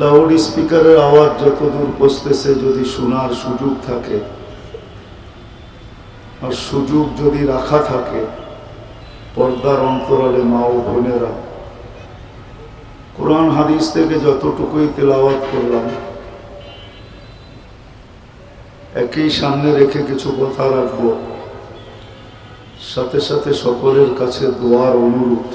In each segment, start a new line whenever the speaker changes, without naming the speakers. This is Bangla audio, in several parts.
লাউড স্পিকারের আওয়াজ যতদূর পৌঁছতেছে যদি শোনার সুযোগ থাকে, আর সুযোগ যদি রাখা থাকে, পর্দার অন্তরালে মা ও বোনেরা, কোরআন হাদিস থেকে যতটুকুই তেলাওয়াত করলাম, একই সামনে রেখে কিছু কথা রাখব। সাথে সাথে সকলের কাছে দোয়ার অনুরোধ।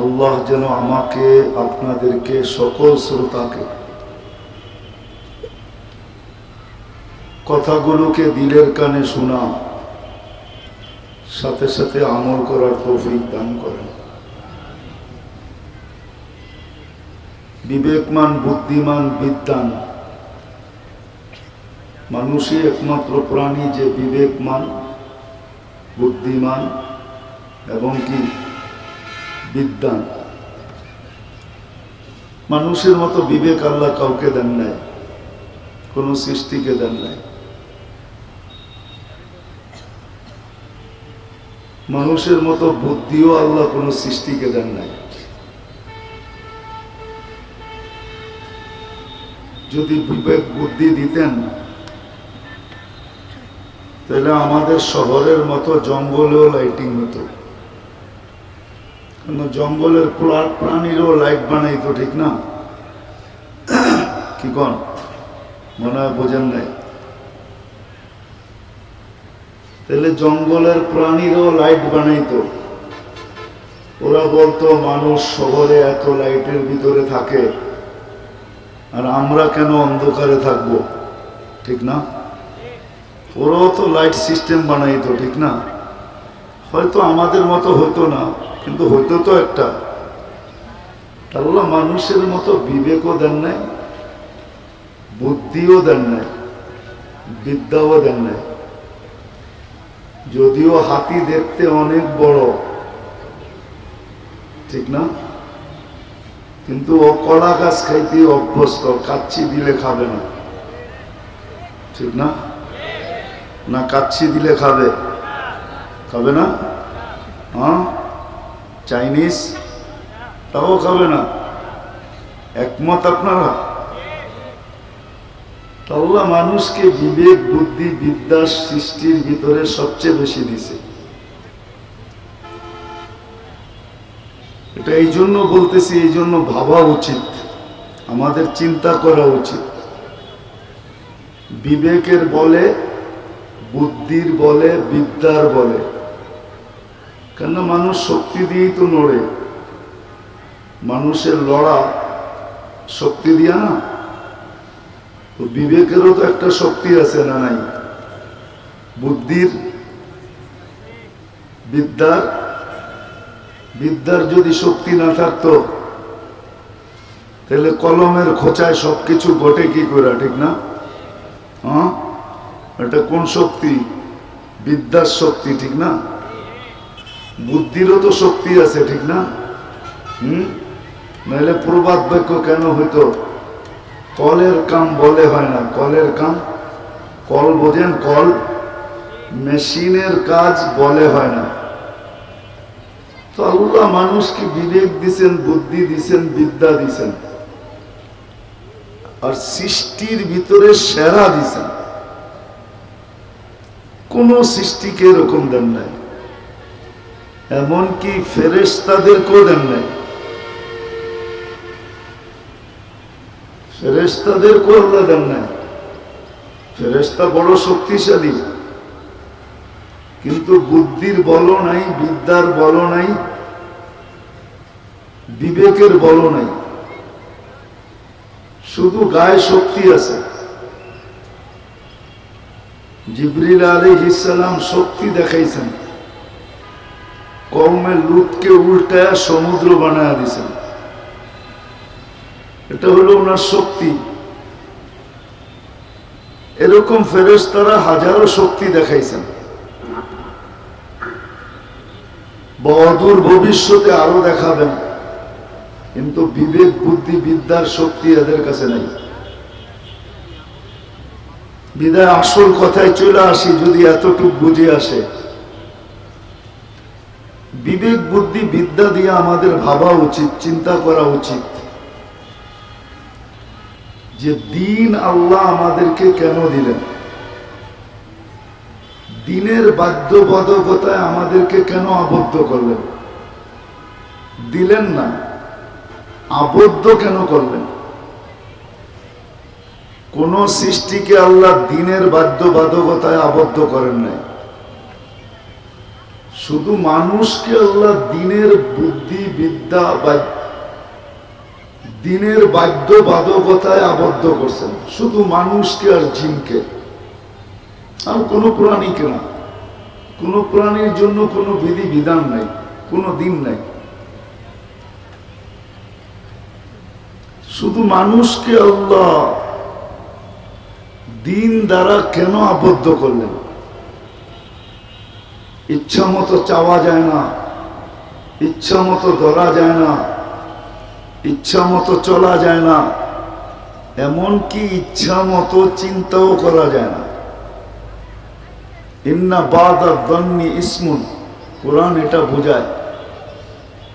আল্লাহ যেন আমাকে, আপনাদেরকে, সকল শ্রোতাকে কথাগুলোকে দিলের কানে শোনা, সাথে সাথে আমল করার তৌফিক দান করেন। বিবেকমান, বুদ্ধিমান বিদ্যান মানুষই একমাত্র প্রাণী যে বিবেকমান, বুদ্ধিমান, এবং কি বিদ্যান মানুষের মতো বিবেক আল্লাহ কাউকে দেন নাই, কোনো সৃষ্টিকে দেন নাই। মানুষের মতো বুদ্ধিও আল্লাহ কোনো সৃষ্টিকে দেন নাই। যদি বিবেক বুদ্ধি দিতেন, তাহলে আমাদের শহরের মতো জঙ্গলেও লাইটিং হতো। জঙ্গলের প্রা- প্রাণীরও লাইট বানাইতো, ঠিক না? কি কন? মনে হয় বোঝেন নাই। তাহলে জঙ্গলের প্রাণীরও লাইট বানাইতো। ওরা বলতো, মানুষ শহরে এত লাইটের ভিতরে থাকে আর আমরা কেন অন্ধকারে থাকব? ঠিক না? ওরাও তো লাইট সিস্টেম বানাইতো, ঠিক না? হয়তো আমাদের মতো হতো না। কিন্তু হইতো তো একটা। আল্লাহ মানুষের মতো বিবেকও দেন নাই, বুদ্ধিও দেন নাই, বিদ্যাও দেন নাই। যদিও হাতি দেখতে অনেক বড়, ঠিক না? কিন্তু ও কলা গাছ খাইতে অভ্যস্ত, কাচ্ছি দিলে খাবে না, ঠিক না? না কাচ্ছি দিলে খাবে খাবে না? হ্যাঁ? চাইনিজ, তাও খাবে না। একমত আপনারা? আল্লাহ মানুষকে বিবেক, বুদ্ধি, বিদ্যা, সৃষ্টির ভিতরে সবচেয়ে বেশি দিছে। এটা এই জন্য বলতেছি, এই জন্য ভাবা উচিত। আমাদের চিন্তা করা উচিত। বিবেকের বলে, বুদ্ধির বলে, বিদ্যার বলে। কেন মানুষ শক্তি দিয়েই তো নড়ে। মানুষের লড়া শক্তি দিয়া না? তো বিবেকেরও তো একটা শক্তি আছে না নাই? বুদ্ধির বিদ্যার বিদ্যার যদি শক্তি না থাকতো, তাহলে কলমের খোঁচায় সবকিছু ঘটে কি করে ঠিক না? হ্যাঁ? এটা কোন শক্তি? বিদ্যার শক্তি, ঠিক না? বুদ্ধিরও তো শক্তি আছে, ঠিক না? হুম? নাহলে প্রবাদ বাক্য কেন হইতো? কলের কাম বলে হয় না। কলের কাম? কল বোঝেন, কল মেশিনের কাজ বলে হয় না। তো আল্লাহ মানুষকে বিবেক দিছেন, বুদ্ধি দিছেন, বিদ্যা দিছেন। আর সৃষ্টির ভিতরে সেরা দিছেন। কোন সৃষ্টিকে এরকম দেন নাই। এমনকি ফেরেস্তাদেরকেও দেন নাই। ফেরেস্তাদেরকেও আল্লাহ দেন নাই। ফেরেস্তা বড় শক্তিশালী। কিন্তু বুদ্ধির বল নাই, বিদ্যার বল নাই, বিবেকের বল নাই। শুধু গায়ে শক্তি আছে। জিবরিল আলী ইসালাম শক্তি দেখাইছেন। কৌমের লুটকে উল্টায় সমুদ্র বানায় দিছেন এটা হলো ওনার শক্তি। এরকম ফেরেশতারা হাজারো শক্তি দেখাইছেন। বদূর ভবিষ্যতে আরও দেখাবেন। কিন্তু বিবেক, বুদ্ধি, বিদ্যার শক্তি এদের কাছে নাই। বিদায় আসল কথায় চলে আসি যদি এতটুক বুঝে আসে। বিবেক, বুদ্ধি, বিদ্যা দিয়ে আমাদের ভাবা উচিত, চিন্তা করা উচিত। যে দিন আল্লাহ আমাদেরকে কেন দিলেন? দিনের বাধ্যবাধকতায় আমাদেরকে কেন আবদ্ধ করলেন? দিলেন না, আবদ্ধ কেন করলেন? কোন সৃষ্টিকে আল্লাহ দিনের বাধ্যবাধকতায় আবদ্ধ করেন নাই। শুধু মানুষকে আল্লাহ দিনের বুদ্ধি, বিদ্যা বা দিনের বাধ্যবাধকতায় আবদ্ধ করছেন। শুধু মানুষকে আর জিনকে। আর কোনো প্রাণীকে না। কোনো প্রাণীর জন্য কোনো বিধি, বিধান নাই, কোনো দিন নাই। শুধু মানুষকে আল্লাহ দিন দ্বারা কেন আবদ্ধ করলেন? ইচ্ছা মতো চাওয়া যায় না। ইচ্ছা মতো ধরা যায় না। ইচ্ছা মতো চলা যায় না। এমনকি ইচ্ছা মতো চিন্তাও করা যায় না। ইন্না বাদা দন্নি ইসমুন। কোরআন এটা বোঝায়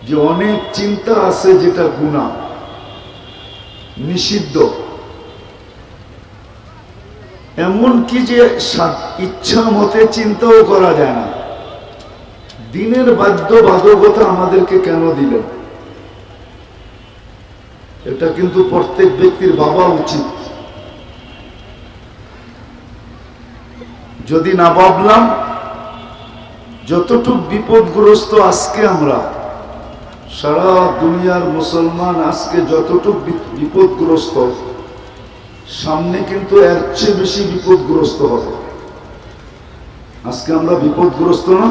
যে অনেক চিন্তা আছে যেটা গুণা, নিষিদ্ধ। এমন কি যে ইচ্ছা মতে চিন্তাও করা যায় না। দিনের বাধ্য বাধকতা আমাদেরকে কেন দিলেন? এটা কিন্তু প্রত্যেক ব্যক্তির ভাবা উচিত। যদি না ভাবলাম, যতটুক বিপদগ্রস্ত আজকে আমরা, সারা দুনিয়ার মুসলমান আজকে যতটুক বিপদগ্রস্ত, সামনে কিন্তু এর চেয়ে বেশি বিপদগ্রস্ত হবে। আজকে আমরা বিপদগ্রস্ত না?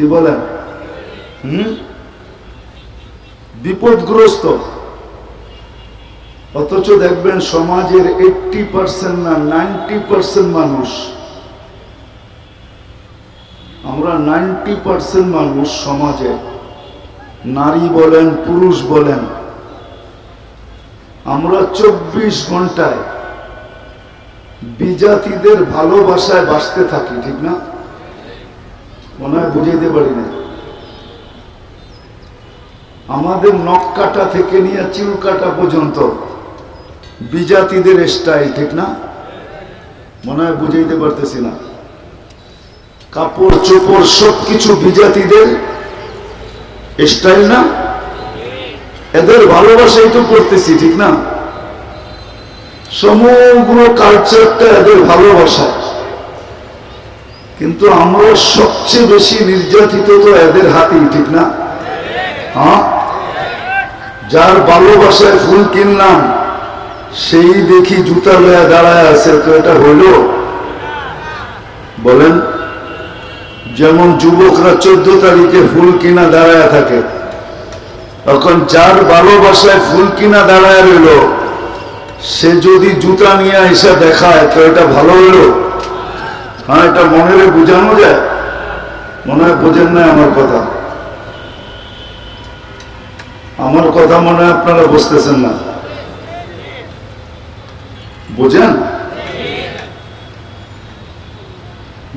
কি বলেন হুম? বিপদগ্রস্ত। অথচ দেখবেন সমাজের এইটটি পার্সেন্ট না নাইনটি পার্সেন্ট মানুষ। আমরা নাইনটি পার্সেন্ট মানুষ সমাজে। নারী বলেন, পুরুষ বলেন। আমরা চব্বিশ ঘন্টায় বিজাতিদের ভালোবাসায় বাঁচতে থাকি, ঠিক না? মনে হয় বুঝাইতে পারি না আমাদের নখ কাটা থেকে নিয়ে চুল কাটা পর্যন্ত বিজাতিদের স্টাইল ঠিক না? মনে হয় বুঝাইতে পারতেছি না। কাপড় চোপড় সব কিছু বিজাতিদের স্টাইল না? এদের ভালোবাসাই তো করতেছি, ঠিক না? সমগ্র কালচারটা এদের ভালোবাসা কিন্তু আমরা সবচেয়ে বেশি নির্যাতিত তো এদের হাতেই, ঠিক না? হ্যাঁ? যার ভালোবাসায় ফুল কিনলাম, সেই দেখি জুতা লয়া দাঁড়ায় আছে, তো এটা হইল? বলেন, যেমন যুবকরা চোদ্দ তারিখে ফুল কিনা দাঁড়ায় থাকে, তখন যার ভালোবাসায় ফুল কিনা দাঁড়ায় রইল, সে যদি জুতা নিয়ে এসে দেখায়, তো এটা ভালো হইল? হ্যাঁ এটা মনের বোঝানো যায়। মনে হয় বোঝেন না আমার কথা। আমার কথা মনে হয় আপনারা বুঝতেছেন না। বোঝেন?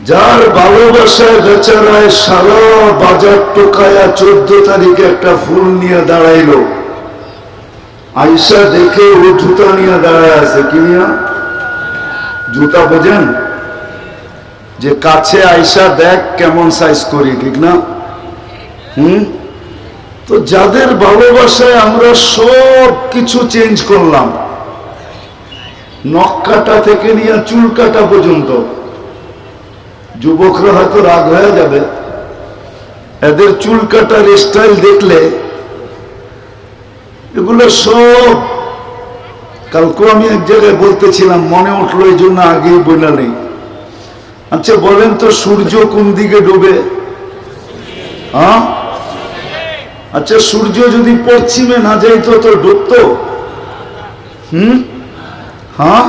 যার ভালোবাসায় বেচারায় সারা বাজার টোকায়া চোদ্দ তারিখে একটা ফুল নিয়ে দাঁড়াইলো। আইসা দেখে ও জুতা নিয়ে দাঁড়ায় আছে। কি জুতা বোঝেন? যে কাছে আইসা দেখ কেমন সাইজ করি, ঠিক না? হুম? তো যাদের ভালোবাসায় আমরা সব কিছু চেঞ্জ করলাম, নখ কাটা থেকে নিয়ে চুল কাটা পর্যন্ত, যুবকরা হয়তো রাগ হয়ে যাবে। এদের চুল কাটার স্টাইল দেখলে এগুলো সব, কালকে আমি এক জায়গায় বলতেছিলাম, মনে উঠল এই জন্য আগেই বলে নেই। আচ্ছা বলেন তো সূর্য কোন দিকে ডুবে? হ্যাঁ? আচ্ছা সূর্য যদি পশ্চিমে না যাইতো তো ডুবতো হুম? হ্যাঁ?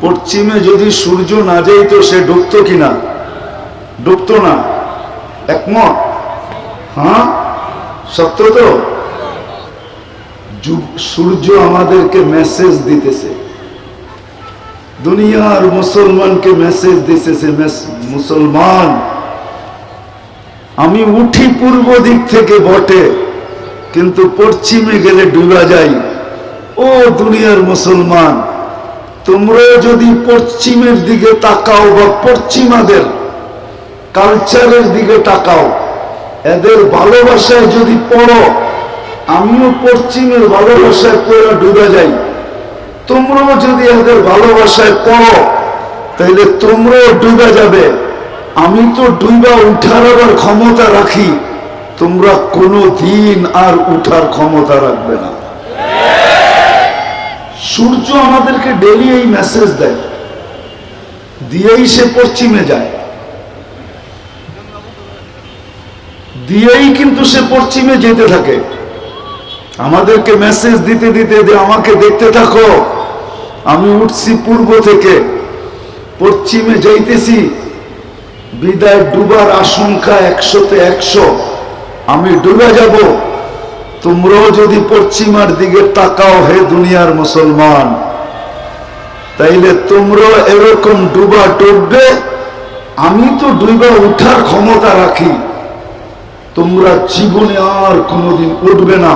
পশ্চিমে যদি সূর্য না যাইতো সে ডুবতো কিনা? ডুবতো না? একমত? হ্যাঁ? সত্য তো? সূর্য আমাদেরকে মেসেজ দিতেছে। দুনিয়ার মুসলমানকে মেসেজ দিতেছে মেস- মুসলমান, আমি উঠি পূর্ব দিক থেকে বটে, কিন্তু পশ্চিমে গেলে ডুবা যাই। ও দুনিয়ার মুসলমান তোমরা যদি পশ্চিমের দিকে তাকাও বা পশ্চিমাদের কালচারের দিকে তাকাও, এদের ভালোবাসায় যদি পড়ো, আমিও পশ্চিমের ভালোবাসায় পড়ে ডুবে যাই। তোমরাও যদি এদের ভালোবাসায় পড়ো তাহলে তোমরাও ডুবে যাবে। আমি তো ডুবা উঠার আবার ক্ষমতা রাখি, তোমরা কোনো দিন আর উঠার ক্ষমতা রাখবে না। সূর্য আমাদেরকে ডেলি এই মেসেজ দেয়, দিয়েই সে পশ্চিমে যায়। দিয়েই কিন্তু সে পশ্চিমে যেতে থাকে। আমাদেরকে মেসেজ দিতে দিতে আমাকে দেখতে থাকো। আমি উঠছি পূর্ব থেকে। পশ্চিমে যাইতেছি। বিদায় ডুবার আশঙ্কা একশোতে একশো। আমি ডুবে যাব। তোমরাও যদি পশ্চিমার দিকে তাকাও হে দুনিয়ার মুসলমান, তাইলে তোমরাও এরকম ডুবা ডুববে। আমি তো ডুবা উঠার ক্ষমতা রাখি। তোমরা জীবনে আর কোনোদিন উঠবে না।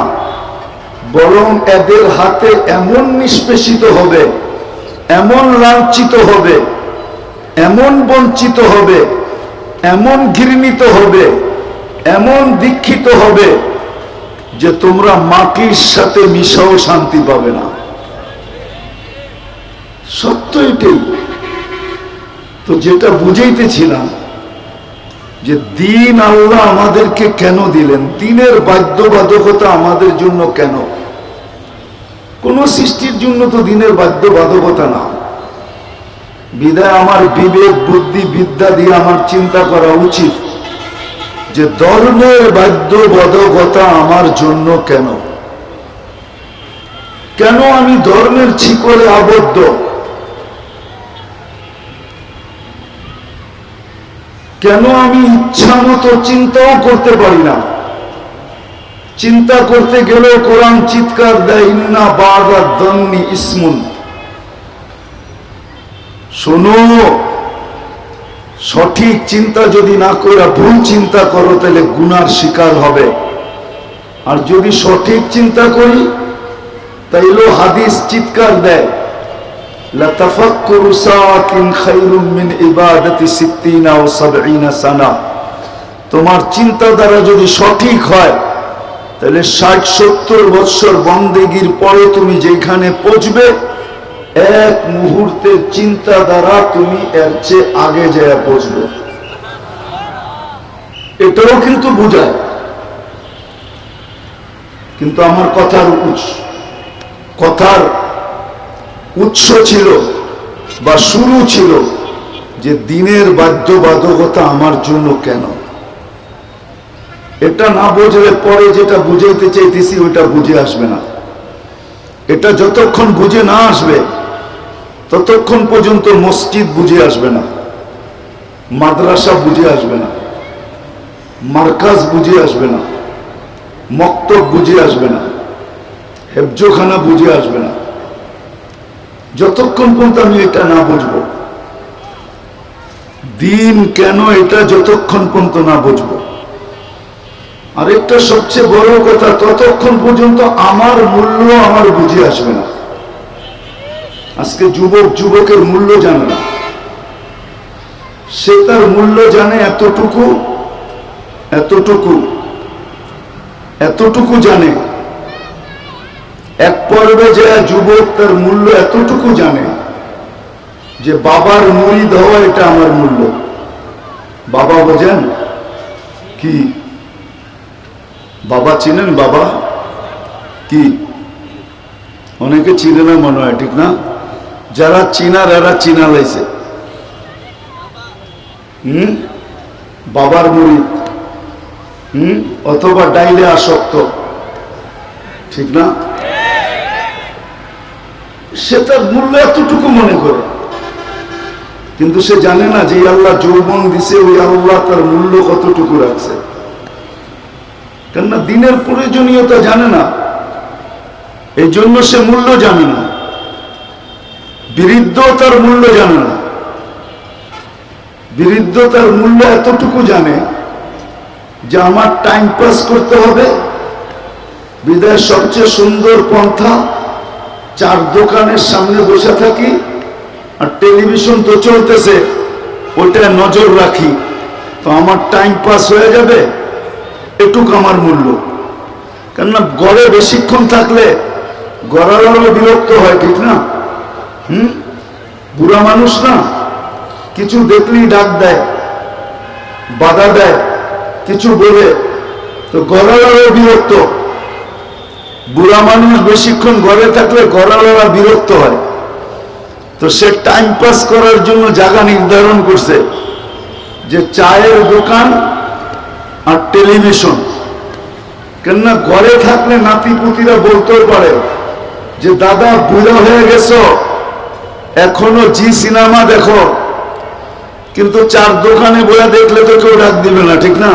বরং এদের হাতে এমন নিষ্পেষিত হবে, এমন লাঞ্ছিত হবে, এমন বঞ্চিত হবে, এমন ঘৃণিত হবে, এমন দীক্ষিত হবে যে তোমরা মাটির সাথে মিশাও শান্তি পাবে না। সত্য এটাই। তো যেটা বুঝাইতেছিলাম যে দিন আল্লাহ আমাদেরকে কেন দিলেন? দিনের বাধ্যবাধকতা আমাদের জন্য কেন? কোন সৃষ্টির জন্য তো দিনের বাধ্যবাধকতা না। বিদায় আমার বিবেক, বুদ্ধি, বিদ্যা দিয়ে আমার চিন্তা করা উচিত যে ধর্মের বাধ্যবাধকতা আমার জন্য কেন? কেন আমি ধর্মের শিকড়ে আবদ্ধ? কেন আমি ইচ্ছা মতো চিন্তাও করতে পারি না? চিন্তা করতে গেলেও কোরআন চিৎকার দেয়, ইন্না বাদা দন্নি ইসমুন। শোনো, সঠিক চিন্তা যদি না করে ভুল চিন্তা করো, তাহলে গুনার শিকার হবে। আর যদি সঠিক চিন্তা করি, তাইলেও হাদিস চিৎকার দেয়। لتفكر ساعة خير من عبادة ستين أو سبعين سنة তোমার চিন্তাধারা যদি সঠিক হয় তাহলে ষাট সত্তর বৎসর বন্দেগীর পরে তুমি যেখানে পৌঁছবে এক মুহূর্তের চিন্তা দ্বারা তুমি এর চেয়ে আগে যায় পৌঁছবে এটাও কিন্তু বোঝায় কিন্তু আমার কথার উৎস কথার উৎস ছিল বা শুরু ছিল যে দিনের বাধ্যবাধকতা আমার জন্য কেন? এটা না বুঝলে পরে যেটা বুঝাইতে চাইতেছি ওইটা বুঝে আসবে না। এটা যতক্ষণ বুঝে না আসবে, ততক্ষণ পর্যন্ত মসজিদ বুঝে আসবে না, মাদ্রাসা বুঝে আসবে না, মার্কাজ বুঝে আসবে না, মক্তব বুঝে আসবে না, হেফজোখানা বুঝে আসবে না। যতক্ষণ পর্যন্ত আমি এটা না বুঝব, দিন কেন এটা যতক্ষণ পর্যন্ত না বুঝব। আরেকটা সবচেয়ে বড় কথা, ততক্ষণ পর্যন্ত আমার মূল্য আমার বুঝে আসবে না। আজকে যুবক যুবকের মূল্য জানে না। সে তার মূল্য জানে এতটুকু এতটুকু এতটুকু জানে। এক পর্বে যে যুবক তার মূল্য এতটুকু জানে যে বাবার মুড়ি দেওয়া এটা আমার মূল্য। বাবা বোঝেন? কি? বাবা চিনেন বাবা? কি? অনেকে চিনে না মনে হয়, ঠিক না? যারা চিনার, এরা চিনা লাইছে। হুম? বাবার মুড়ি হুম? অথবা ডাইলে আসক্ত। ঠিক না? সে তার মূল্য এতটুকু মনে করে। কিন্তু সে জানে না যে আল্লাহ যৌবন দিছে, ওই আল্লাহ তার মূল্য কতটুকু রাখছে। কেননা দিনের প্রয়োজনীয়তা জানে না এই জন্য সে মূল্য জানে না। বৃদ্ধ তার মূল্য জানে না। বৃদ্ধ তার মূল্য এতটুকু জানে যে আমার টাইম পাস করতে হবে বিদায় সবচেয়ে সুন্দর পন্থা চার দোকানের সামনে বসে থাকি আর টেলিভিশন তো চলতেছে ওটা নজর রাখি। তো আমার টাইম পাস হয়ে যাবে, এটুক আমার মূল্য। কেননা গড়ে বেশিক্ষণ থাকলে গড়ালারও বিরক্ত হয়, ঠিক না? হুম? বুড়া মানুষ না? কিছু দেখলেই ডাক দেয়, বাধা দেয়, কিছু বলে, তো গড়ালারও বিরক্ত। বুড়া মানুষ বেশিক্ষণ ঘরে থাকলে গড়ালারা বিরক্ত হয়। তো সে টাইম পাস করার জন্য জায়গা নির্ধারণ করছে যে চায়ের দোকান আর টেলিভিশন কেননা ঘরে থাকলে নাতি পুতিরা বলতেও পারে যে, দাদা, বুড়ো হয়ে গেছো? এখনও জি সিনেমা দেখো। কিন্তু চার দোকানে বলে দেখলে তো কেউ ডাক দিবে না, ঠিক না?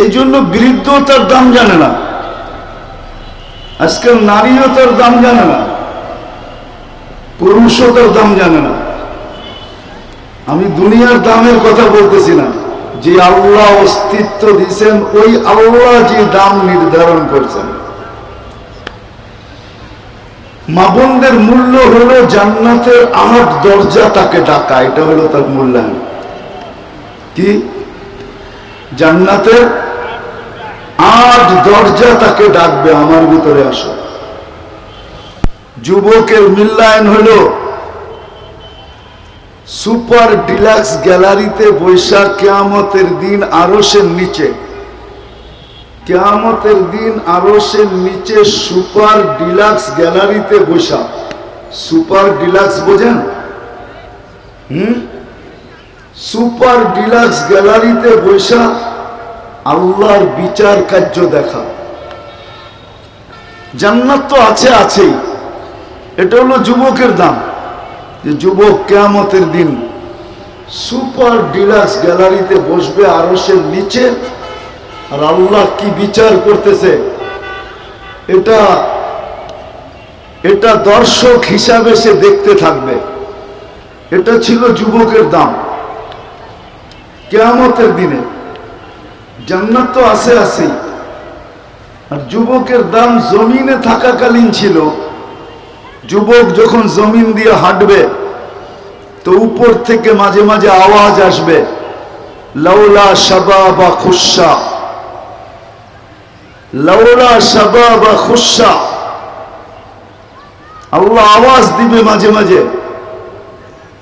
এই জন্য বৃদ্ধ তার দাম জানে না। আজকাল নারীও তার দাম জানে না, পুরুষও তার দাম জানে না। আমি দুনিয়ার দামের কথা বলতেছি না। যে আল্লাহ অস্তিত্ব দিয়েছেন, ওই আল্লাহ যে দাম নির্ধারণ করছেন। মাবনদের মূল্য হলো জান্নাতের আট দরজা তাকে ডাকা, এটা হলো তার মূল্যায়ন। কি? জান্নাতের আট দরজা তাকে ডাকবে, আমার ভিতরে আসো। যুবকের মূল্যায়ন হলো, সুপার ডিলাক্স গ্যালারিতে বৈশাখ কেয়ামতের দিন আরসের নিচে। কেয়ামতের দিন আরসের নিচে সুপার ডিলাক্স গ্যালারিতে বৈশা সুপার ডিলাক্স বোঝেন? হুম? সুপার ডিলাক্স গ্যালারিতে বৈশা আল্লাহর বিচার কার্য দেখা। জান্নাত তো আছে, আছেই। এটা হলো যুবকের দাম। যে যুবক কেয়ামতের দিন সুপার ডিলাক্স গ্যালারিতে বসবে আরসের নিচে আর আল্লাহ কি বিচার করতেছে, এটা এটা দর্শক হিসাবে সে দেখতে থাকবে। এটা ছিল যুবকের দাম। কেয়ামতের দিনে জান্নাত তো আছে, আছেই। আর যুবকের দাম জমিনে থাকাকালীন ছিল। যুবক যখন জমিন দিয়ে হাঁটবে, তো উপর থেকে মাঝে মাঝে আওয়াজ আসবে, লাউলা সাবা বা খুসা লাউলা সাবা বা খুসা আল্লাহ আওয়াজ দিবে মাঝে মাঝে।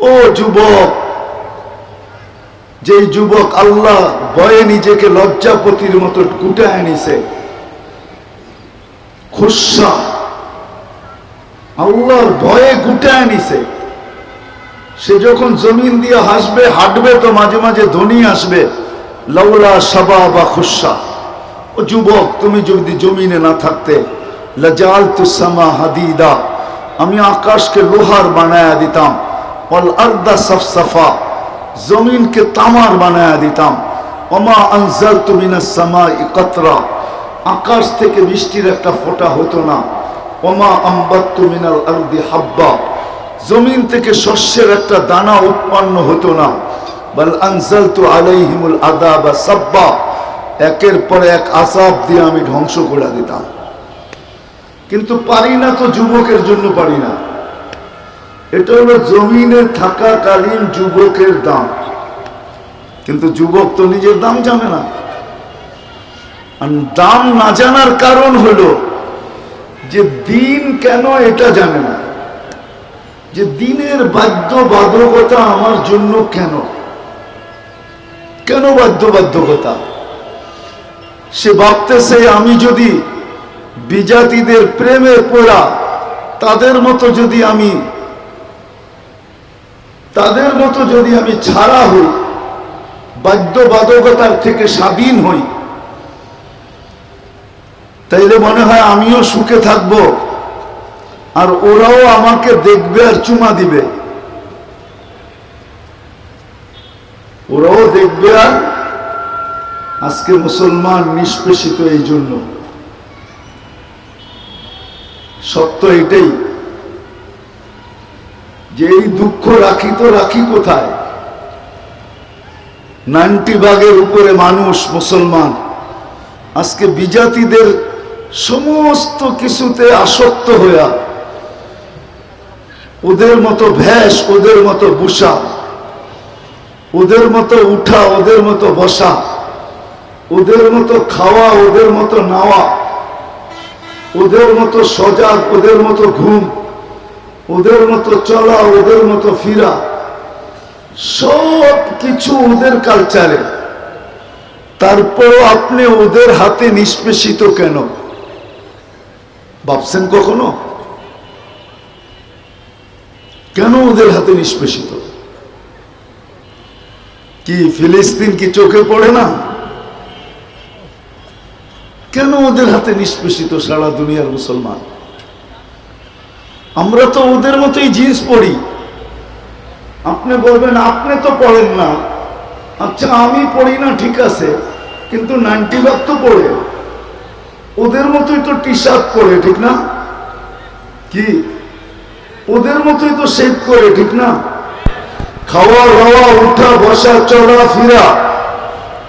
ও যুবক যে যুবক আল্লাহ বয়ে নিজেকে লজ্জাপতির মতো গুটায় নিছে খুসা আল্লাহর ভয়ে গুটায় নিছে সে যখন জমিন দিয়ে হাসবে, হাঁটবে তো মাঝে মাঝে ধ্বনি আসবে। লাউলা সাবা বা খুসা ও যুবক, তুমি যদি জমিনে না থাকতে লাজাল তুসামা হাদিদা। আমি আকাশকে লোহার বানায়া দিতাম। অল আর্দা সফসফা। জমিনকে তামার বানায়া দিতাম। অমা আনজাল তুমিনা সামা ইকতরা আকাশ থেকে বৃষ্টির একটা ফোঁটা হতো না। ওমা আম্বাত্তু মিনাল আরদি হাব্বা। জমিন থেকে শস্যের একটা দানা উৎপন্ন হতো না। বল আনজালতু আলাইহিমুল আদাবা সাব্বা। একের পর এক আসাব দিয়ে আমি ধ্বংস করে দিতাম। কিন্তু পারি না তো যুবকের জন্য পারি না। এটা হলো জমিনে থাকাকালীন যুবকের দাম। কিন্তু যুবক তো নিজের দাম জানে না। দাম না জানার কারণ হলো যে দিন কেন এটা জানে না? যে দিনের বাধ্যবাধকতা আমার জন্য কেন? কেন বাধ্যবাধকতা? সে ভাবতেছে আমি যদি বিজাতিদের প্রেমে পড়া, তাদের মতো যদি আমি তাদের মতো যদি আমি ছাড়া হই, বাধ্যবাধকতার থেকে স্বাধীন হই, তাইলে মনে হয় আমিও সুখে থাকব, আর ওরাও আমাকে দেখবে আর চুমা দিবে। ওরাও দেখবে আর আজকে মুসলমান নিষ্পেষিত এই জন্য সত্য এটাই যে এই দুঃখ রাখি তো রাখি কোথায়? নাইনটি ভাগের উপরে মানুষ মুসলমান। আজকে বিজাতিদের সমস্ত কিছুতে আসক্ত হইয়া, ওদের মতো ভ্যাস ওদের মতো বুসা, ওদের মতো উঠা, ওদের মতো বসা, ওদের মতো খাওয়া, ওদের মতো নাওয়া, ওদের মতো সজাগ, ওদের মতো ঘুম ওদের মতো চলা, ওদের মতো ফিরা সব কিছু ওদের কালচারে তারপরও আপনি ওদের হাতে নিষ্পেষিত কেন? ভাবছেন কখনো? কেন ওদের হাতে নিষ্পেষিত? কি ফিলিস্তিন কি চোখে পড়ে না? কেন ওদের হাতে নিষ্পেষিত সারা দুনিয়ার মুসলমান? আমরা তো ওদের মতোই জিন্স পড়ি আপনি বলবেন, আপনি তো পড়েন না। আচ্ছা আমি পড়ি না, ঠিক আছে, কিন্তু নাইনটি ভাগ তো পড়ে। ওদের মতোই তো টি শার্ট পরে, ঠিক না? কি? ওদের মতোই তো শেভ করে ঠিক না? খাওয়া, দাওয়া, উঠা, বসা, চলা, ফিরা,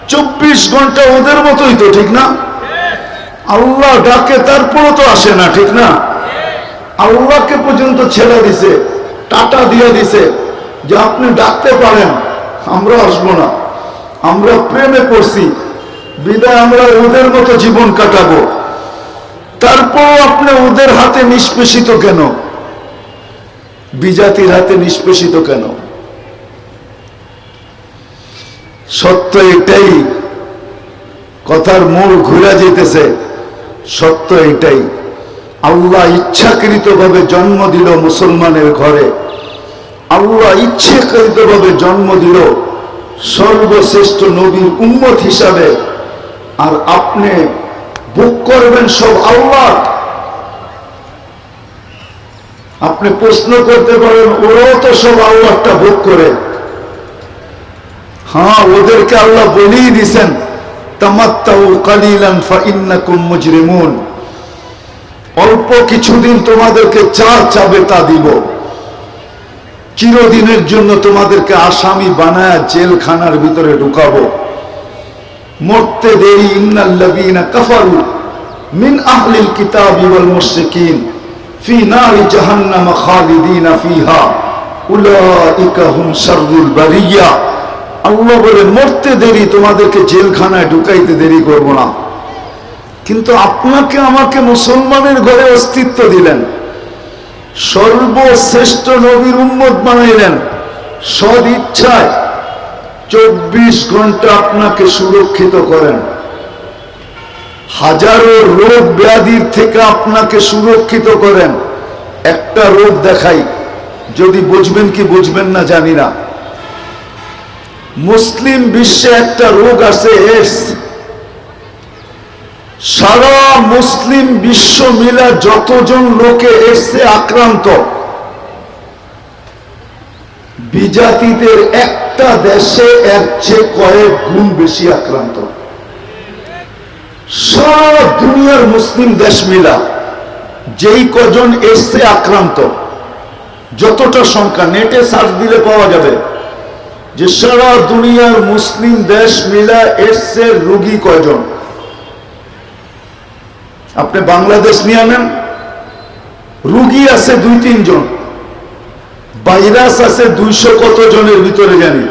চব্বিশ ঘণ্টা ওদের মতোই তো, ঠিক না? আল্লাহ ডাকে, তারপরও তো আসে না, ঠিক না? আল্লাহকে পর্যন্ত ছেড়ে দিছে, টাটা দিয়ে দিছে যে আপনি ডাকতে পারেন, আমরা আসব না। আমরা প্রেমে পড়ছি, বিদায় আমরা ওদের মতো জীবন কাটাবো। তারপর আপনি ওদের হাতে নিষ্পেষিত কেন? বিজাতির হাতে নিষ্পেষিত কেন? সত্য এটাই, কথার মূল ঘুরে যেতেছে, সত্য এটাই। আল্লাহ ইচ্ছাকৃতভাবে জন্ম দিল মুসলমানের ঘরে। আল্লাহ ইচ্ছাকৃতভাবে জন্ম দিল সর্বশ্রেষ্ঠ নবীর উম্মত হিসাবে। আর আপনি বুক করবেন সব আল্লাহ। আপনি প্রশ্ন করতে পারেন, ওরাও তো সব আল্লাহটা ভোগ করে। হ্যাঁ ওদেরকে আল্লাহ বলেই দিছেন, তামাত্তাউ কালিলান ফাইন্নাকুম মুজরিমুন। অল্প কিছুদিন তোমাদেরকে চা চাবে তা দিব। চিরদিনের জন্য তোমাদেরকে আসামি বানায় জেলখানার ভিতরে ঢুকাবো। মরতে দেরি কাফারু মিন আহলিল মুশরিকিন ফি জাহান্নাম ফিহা। উলাইকা হুম শাররুল বারিয়া। আল্লাহ বলে, মরতে দেরি, তোমাদেরকে জেলখানায় ঢুকাইতে দেরি করব না। কিন্তু আপনাকে আমাকে মুসলমানের ঘরে অস্তিত্ব দিলেন। সর্বশ্রেষ্ঠ নবীর উম্মত বানাইলেন। সদ ইচ্ছায় চব্বিশ ঘণ্টা আপনাকে সুরক্ষিত করেন। হাজারো রোগ ব্যাধির থেকে আপনাকে সুরক্ষিত করেন। একটা রোগ দেখাই, যদি বুঝবেন কি বুঝবেন না জানি না। মুসলিম বিশ্বে একটা রোগ আছে এডস সারা মুসলিম বিশ্ব মিলা যতজন লোকে এসছে আক্রান্ত, বিজাতিদের একটা দেশে এর চেয়ে কয়েক গুণ বেশি আক্রান্ত। সারা দুনিয়ার মুসলিম দেশ মিলা যেই কজন এসছে আক্রান্ত, যতটা সংখ্যা, নেটে সার্চ দিলে পাওয়া যাবে যে সারা দুনিয়ার মুসলিম দেশ মিলা এসছে রুগী কয়জন। আপনি বাংলাদেশ নিয়ে নেন রুগী আছে দুই তিনজন ভাইরাস আছে দুইশো কত জনের ভিতরে জানি,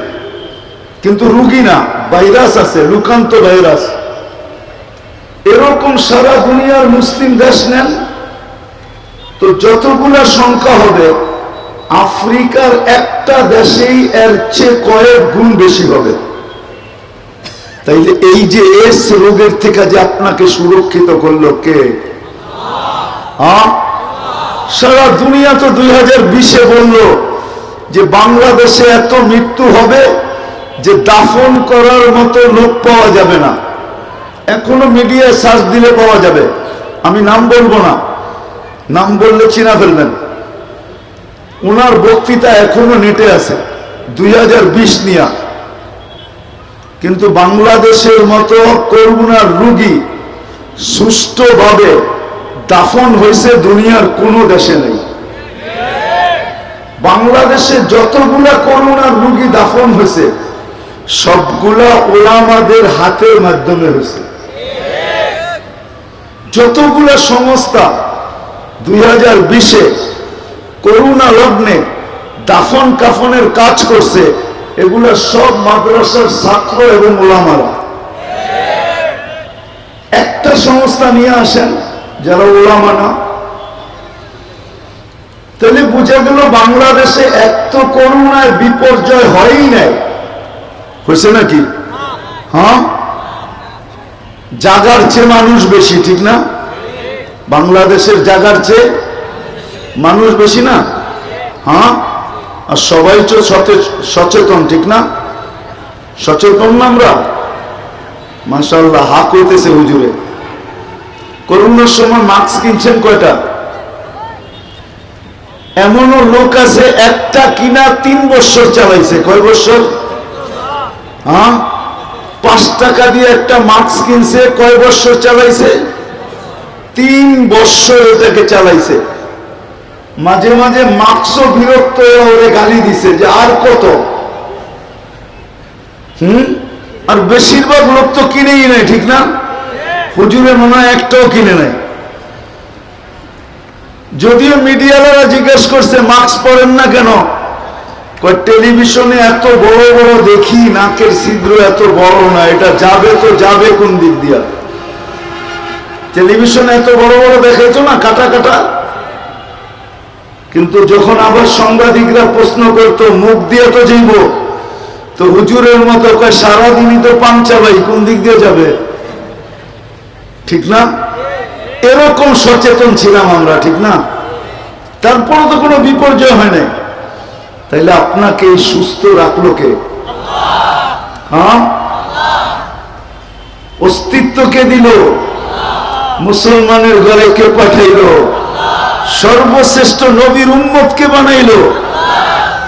কিন্তু রুগী না, ভাইরাস আছে, লুকান্ত ভাইরাস। এরকম সারা দুনিয়ার মুসলিম দেশ নেন, তো যতগুলা সংখ্যা হবে, আফ্রিকার একটা দেশেই এর চেয়ে কয়েক গুণ বেশি হবে। তাইলে এই যে এস রোগের থেকে যে আপনাকে সুরক্ষিত করল কে? হ্যাঁ? সারা দুনিয়া তো দুই হাজার বিশে বলল যে বাংলাদেশে এত মৃত্যু হবে যে দাফন করার মতো লোক পাওয়া যাবে না। এখনও মিডিয়ায় সার্চ দিলে পাওয়া যাবে। আমি নাম বলব না। নাম বললে চিনা ফেলবেন। ওনার বক্তৃতা এখনও নেটে আছে। দুই হাজার বিশ নিয়া। কিন্তু বাংলাদেশের মতো করুণার রুগী সুষ্ঠুভাবে দাফন হয়েছে দুনিয়ার কোনো দেশে নেই। বাংলাদেশে যতগুলা করুণার রুগী দাফন হয়েছে, সবগুলা ওলামাদের হাতের মাধ্যমে হয়েছে। যতগুলা সংস্থা দুই হাজার বিশে করুণা লগ্নে দাফন কাফনের কাজ করছে এগুলা সব মাদ্রাসার ছাত্র এবং ওলামারা একটা সংস্থা নিয়ে আসেন, যারা ওলামা না। তাহলে বুঝা গেল বাংলাদেশে এত করুণায় বিপর্যয় হয়ই নাই। হয়েছে নাকি? হ্যাঁ? জাগার চেয়ে মানুষ বেশি, ঠিক না? বাংলাদেশের জাগার চেয়ে মানুষ বেশি না? হ্যাঁ? আর সবাই তো সচেতন, ঠিক না? সচেতন না আমরা? মাসাল্লাহ হা করতেছে হুজুরে। করোনার সময় মাস্ক কিনছেন কয়টা? এমনও লোক আছে, একটা কিনা তিন বছর চালাইছে। কয় বছর? হ্যাঁ? পাঁচ টাকা দিয়ে একটা মাস্ক কিনছে, কয় বছর চালাইছে? তিন বছর এটাকে চালাইছে। মাঝে মাঝে মাস্কও বিরক্ত ওরে গালি দিছে যে আর কত? হুম? আর বেশিরভাগ লোক তো কিনেই নেয়, ঠিক না? হুজুরে মনে হয় একটাও কিনে নেয় যদিও মিডিয়ালারা জিজ্ঞেস করছে মাস্ক পরেন না কেন? টেলিভিশনে এত বড় বড় দেখি, নাকের ছিদ্র এত বড় না, এটা যাবে তো যাবে কোন দিক দিয়া? টেলিভিশনে এত বড় বড় দেখেছ না, কাটা কাটা? কিন্তু যখন আবার সাংবাদিকরা প্রশ্ন করতো, মুখ দিয়ে তো যাইব, তো হুজুরের মতো সারাদিনই তো পান চাবাই কোন দিক দিয়ে যাবে? ঠিক না? এরকম সচেতন ছিলাম আমরা, ঠিক না? তারপরে তো কোনো বিপর্যয় হয় নাই। তাইলে আপনাকে সুস্থ রাখল কে? হ্যাঁ? অস্তিত্ব কে দিল? মুসলমানের ঘরে কে পাঠাইলো? সর্বশ্রেষ্ঠ নবীর উম্মতকে বানাইলো?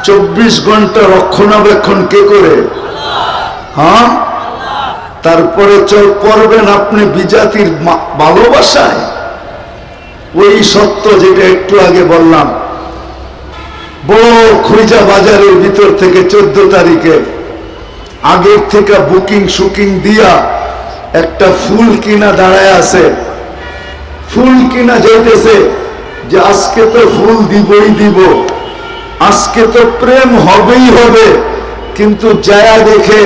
চব্বিশ ঘণ্টা রক্ষণাবেক্ষণ কে করে? হ্যাঁ? তারপরে চল পড়বেন আপনি বিজাতির ভালোবাসায়। ওই সত্য যেটা একটু আগে বললাম। বড় খুঁজা বাজারের ভিতর থেকে চোদ্দ তারিখে আগের থেকে বুকিং, শুকিং দিয়া একটা ফুল কিনা দাঁড়ায় আছে। ফুল কিনা যাইতেছে। যে আজকে তো ফুল দিবই দিব, আজকে তো প্রেম হবেই হবে, কিন্তু যায়া দেখে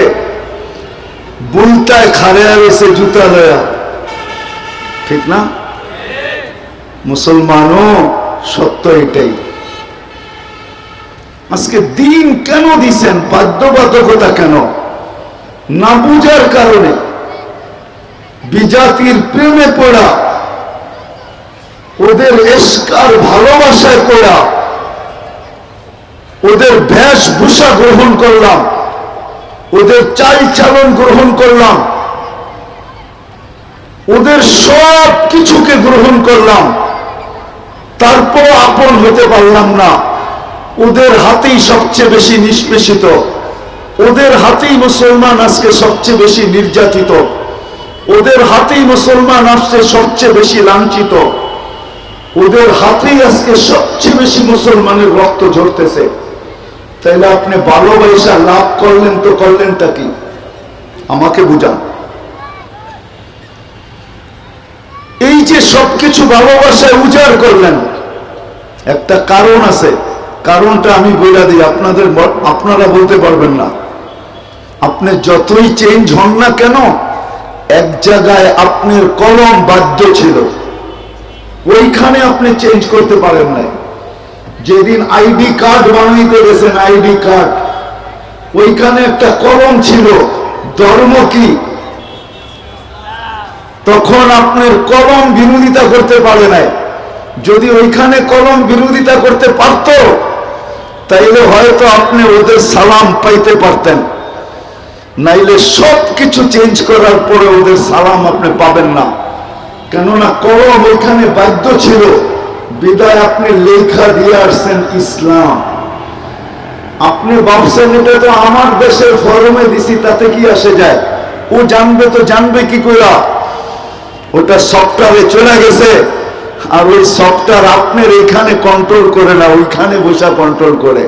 বুলটায় খাড়ে রয়েছে জুতা লয়া। ঠিক না? মুসলমানও সত্য এটাই। আজকে দিন কেন দিছেন? বাধ্যবাধকতা কেন? না বুঝার কারণে। বিজাতির প্রেমে পড়া। ওদের এসকার ভালোবাসায় পড়া ওদের ভেষভূষা গ্রহণ করলাম, ওদের চাল চালন গ্রহণ করলাম, ওদের সব কিছুকে গ্রহণ করলাম তারপর আপন হতে পারলাম না। ওদের হাতেই সবচেয়ে বেশি নিষ্পেষিত, ওদের হাতেই মুসলমান আজকে সবচেয়ে বেশি নির্যাতিত, ওদের হাতেই মুসলমান আজকে সবচেয়ে বেশি লাঞ্ছিত। ওদের হাতেই আজকে সবচেয়ে বেশি মুসলমানের রক্ত ঝরতেছে। তাইলে আপনি ভালোবাসা লাভ করলেন তো করলেনটা কি? আমাকে বুঝান। এই যে সবকিছু ভালোবাসায় উজাড় করলেন, একটা কারণ আছে। কারণটা আমি বলে দিই, আপনাদের আপনারা বলতে পারবেন না। আপনি যতই চেঞ্জ হন না কেন, এক জায়গায় আপনার কলম বাধ্য ছিল। ওইখানে আপনি চেঞ্জ করতে পারেন নাই। যেদিন আইডি কার্ড বানাইতে গেছেন, আইডি কার্ড, ওইখানে একটা কলম ছিল, ধর্ম কি? তখন আপনার কলম বিরোধিতা করতে পারে নাই। যদি ওইখানে কলম বিরোধিতা করতে পারত, তাইলে হয়তো আপনি ওদের সালাম পাইতে পারতেন। নাইলে সব কিছু চেঞ্জ করার পরে ওদের সালাম আপনি পাবেন না। কেননা কলম ওইখানে বাধ্য ছিল, বিদায় আপনি লেখা দিয়ে আসছেন ইসলাম। আপনি ভাবছেন এটা তো আমার দেশের ফরমে দিছি, তাতে কি আসে যায়? ও জানবে তো জানবে কি কইরা। ওটা সফটওয়্যারে চলে গেছে, আর ওই সফটওয়্যার আপনার এখানে কন্ট্রোল করে না, ওইখানে বসা কন্ট্রোল করে।